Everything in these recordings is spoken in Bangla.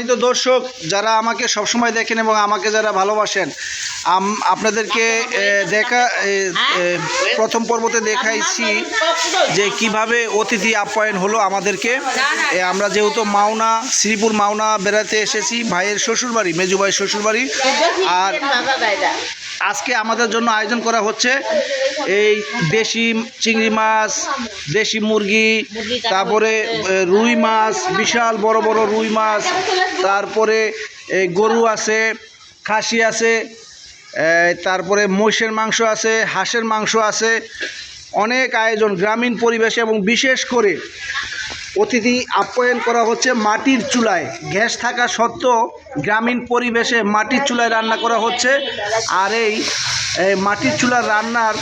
সম্মানিত দর্শক, যারা আমাকে সব সময় দেখেন এবং আমাকে যারা ভালোবাসেন আপনাদেরকে দেখা প্রথম পর্বতে দেখাইছি যে কীভাবে অতিথি আপ্যায়ন হলো আমাদেরকে। আমরা যেহেতু মাওনা, শ্রীপুর মাওনা বেড়াতে এসেছি, ভাইয়ের শ্বশুরবাড়ি মেজু ভাইয়ের শ্বশুরবাড়ি। আর আজকে আমাদের জন্য আয়োজন করা হচ্ছে এই দেশি চিংড়ি মাছ, দেশি মুরগি, তারপরে রুই মাছ, বিশাল বড় বড় রুই মাছ, তারপরে গরু আছে, খাসি আছে তারপরে মহিষের মাংস আছে, হাঁসের মাংস আছে। অনেক আয়োজন গ্রামীণ পরিবেশে এবং বিশেষ করে অতিথি আপ্যায়ন করা হচ্ছে মাটির চুলায়। গ্যাস থাকা সত্ত্বেও গ্রামীণ পরিবেশে মাটির চুলায় রান্না করা হচ্ছে। আর এই মাটির চুলার রান্নার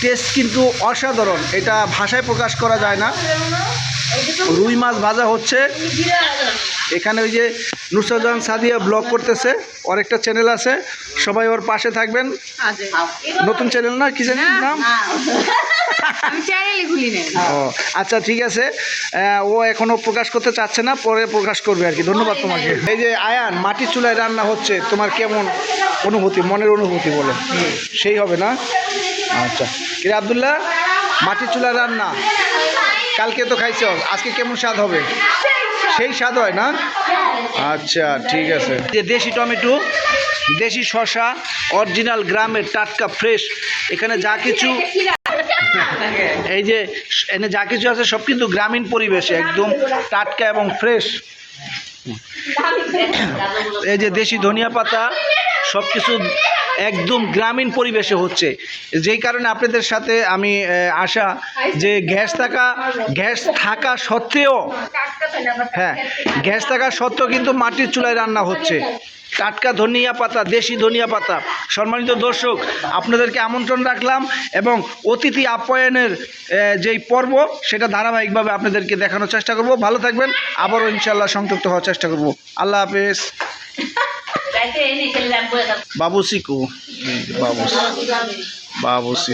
টেস্ট কিন্তু অসাধারণ। এটা ভাষায় প্রকাশ করা যায় না। রুই মাছ ভাজা হচ্ছে। এখানে ওই যে নুসরাজান সাদিয়া ব্লগ করতেছে ওর একটা চ্যানেল আছে সবাই ওর পাশে থাকবেন। নতুন চ্যানেল না কি জানি নাম? ও আচ্ছা ঠিক আছে। ও এখনও প্রকাশ করতে চাচ্ছে না পরে প্রকাশ করবে আর কি। ধন্যবাদ তোমাকে। এই যে আয়ান মাটির চুলায় রান্না হচ্ছে তোমার কেমন অনুভূতি মনের অনুভূতি বলে? সেই হবে না? আচ্ছা। কিরে আবদুল্লাহ মাটির চুলায় রান্না? কালকে তো খাইছ? আজকে কেমন স্বাদ হবে? সেই স্বাদ হয় না? আচ্ছা ঠিক আছে। যে দেশি টমেটো, দেশি শশা অরিজিনাল গ্রামের টাটকা ফ্রেশ, এখানে যা কিছু এই যে, এনে যা কিছু আছে সব কিন্তু গ্রামীণ পরিবেশে, একদম টাটকা এবং ফ্রেশ। এই যে দেশি ধনিয়া পাতা সব কিছু একদম গ্রামীণ পরিবেশে হচ্ছে। যেই কারণে আপনাদের সাথে আমি আশা যে গ্যাস থাকা গ্যাস থাকা সত্ত্বেও হ্যাঁ গ্যাস থাকা সত্ত্বেও কিন্তু মাটির চুলায় রান্না হচ্ছে। টাটকা ধনিয়া পাতা, দেশি ধনিয়া পাতা। সম্মানিত দর্শক, আপনাদেরকে আমন্ত্রণ রাখলাম এবং অতিথি আপ্যায়নের যেই পর্ব, সেটা ধারাবাহিকভাবে আপনাদেরকে দেখানোর চেষ্টা করব। ভালো থাকবেন। আবারও ইনশাল্লাহ সংযুক্ত হওয়ার চেষ্টা করব। আল্লাহ হাফেজ। বাবুসি কো বাবুসি বাবুসি